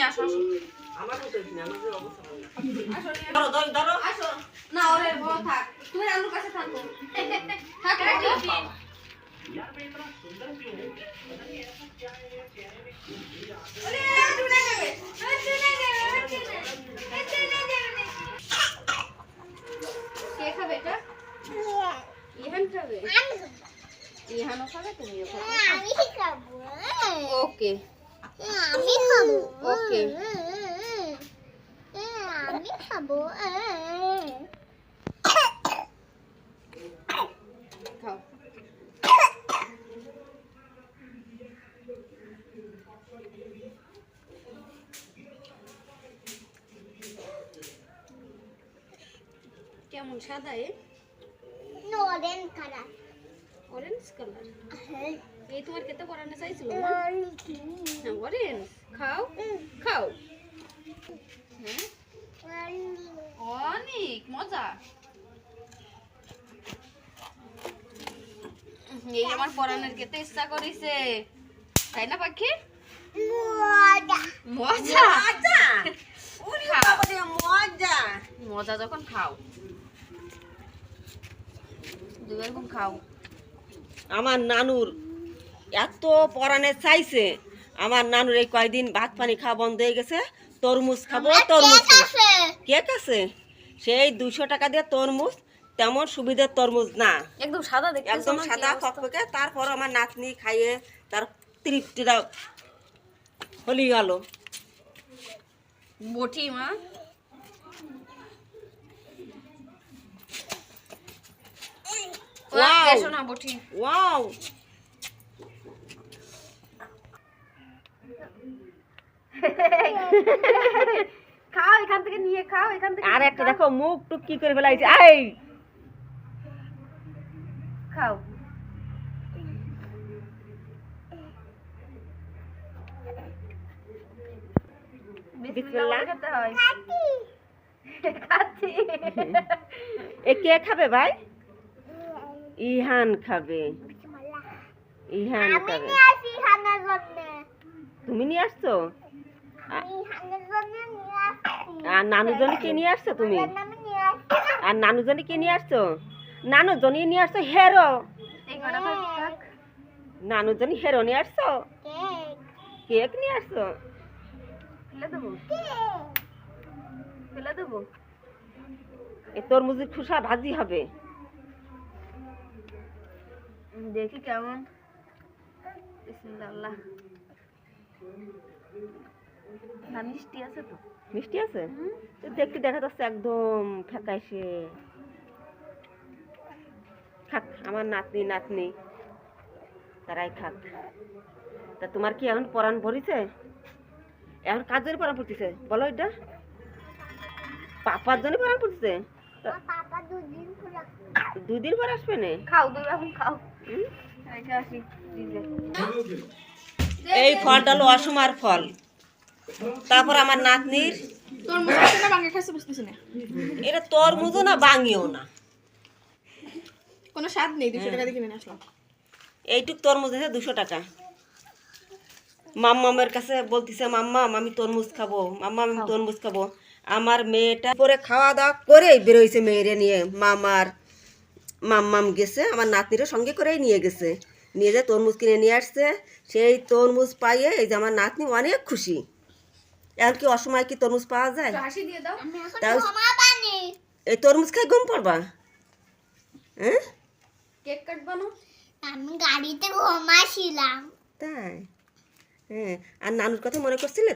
নিয়ে আসো আমার অবস্থা ধরো ধরো ধরো। আসো। না ওরে বড় থাক। তুমি আলুর কাছে থাকো। থাকো ইহান খাবে? তুমিও খাবে। ওকে। আমি খাব ওকে আমি খাব কেমন সাদা এ? নরেন খারাপ অরেঞ্জ কালার এই তোমার খেতে পরানো চাইছিল না হ্যাঁ অরেঞ্জ খাও খাও। হ্যাঁ? অনেক মজা। এই আমার পরানের খেতে ইচ্ছা করেছে। তাই না পাখি? মজা। মজা? মজা। মজা। যখন খাও। দুবার খাও। আমার নানুর এত পরাণে চাইছে। আমার নানুর এই কয়দিন ভাত পানি খাওয়া বন্ধ হয়ে গেছে তরমুজ খাব তরমুজ। কেক আছে? সেই দুশো টাকা দিয়ে তরমুজ তেমন সুবিধার তরমুজ না। একদম সাদা দেখতে একদম সাদা ফকফকে তারপর আমার নাতনি খাইয়ে তার তৃপ্তিটা হলি গেল। বটি মা। বটি? ওয়াও। খাও এখান থেকে নিয়ে খাও এখান থেকে আর একটা দেখো মুখ টুক কি করে ফেলাইছে? এই খাও। হয়। এ কে খাবে ভাই? ইহান। খাবে। ইহান খাবে। তুমি নিয়ে আসছো? আর নানু জনি কে নিয়ে আসছো তুমি? আর নানু জনি কে নিয়ে আসছো? নানু জনি নিয়ে আসছো, হেরো। এই কটা থাক থাক নানু জনি হেরো নিয়ে আসছো? কেক নিয়ে আসছো? এ তরমুজের খুসা ভাজি হবে। দেখি কেমন। না মিষ্টি আছে তো। মিষ্টি আছে? দেখতে দেখা যাচ্ছে একদম ফ্যাকাইসে খাক আমার নাতনি নাতনি তারাই খাক তা তোমার কি এখন পরাণ ভরিছে? এখন কার জন্য পরাণ পড়তেছে বলো এটা। পাপার জন্য পরাণ পড়তেছে দুদিন পর আসবে। না? খাও দুই এখন খাও। এই ফলটা হলো অসমার ফল। তারপর আমার নাতনির এটা তরমুজও না বাঙিও না। কোনো স্বাদ নেই দুশো টাকা দিয়ে কিনে আসলাম। এইটুক তরমুজ আছে দুশো টাকা। মাম্মামের কাছে বলতেছে মাম্মাম আমি তরমুজ খাব মাম্মা আমি তরমুজ খাব। আমার মেয়েটা পরে খাওয়া দাওয়া করেই বেরোইছে মেয়েরে নিয়ে। মামার মাম্মাম গেছে আমার নাতনিরও সঙ্গে করেই নিয়ে গেছে। নিয়ে যে তরমুজ কিনে নিয়ে আসছে। সেই তরমুজ পাইয়ে এই যে আমার নাতনি অনেক খুশি। এখন কি অসময় কি তরমুজ পাওয়া যায়? দাও। তাও এই তরমুজ খাই ঘুম পড়বা? হ্যাঁ? কেক কাটবানো আমি গাড়িতে ঘুমাছিলাম। তাই? হ্যাঁ। আর নানুর কথা মনে করছিলে?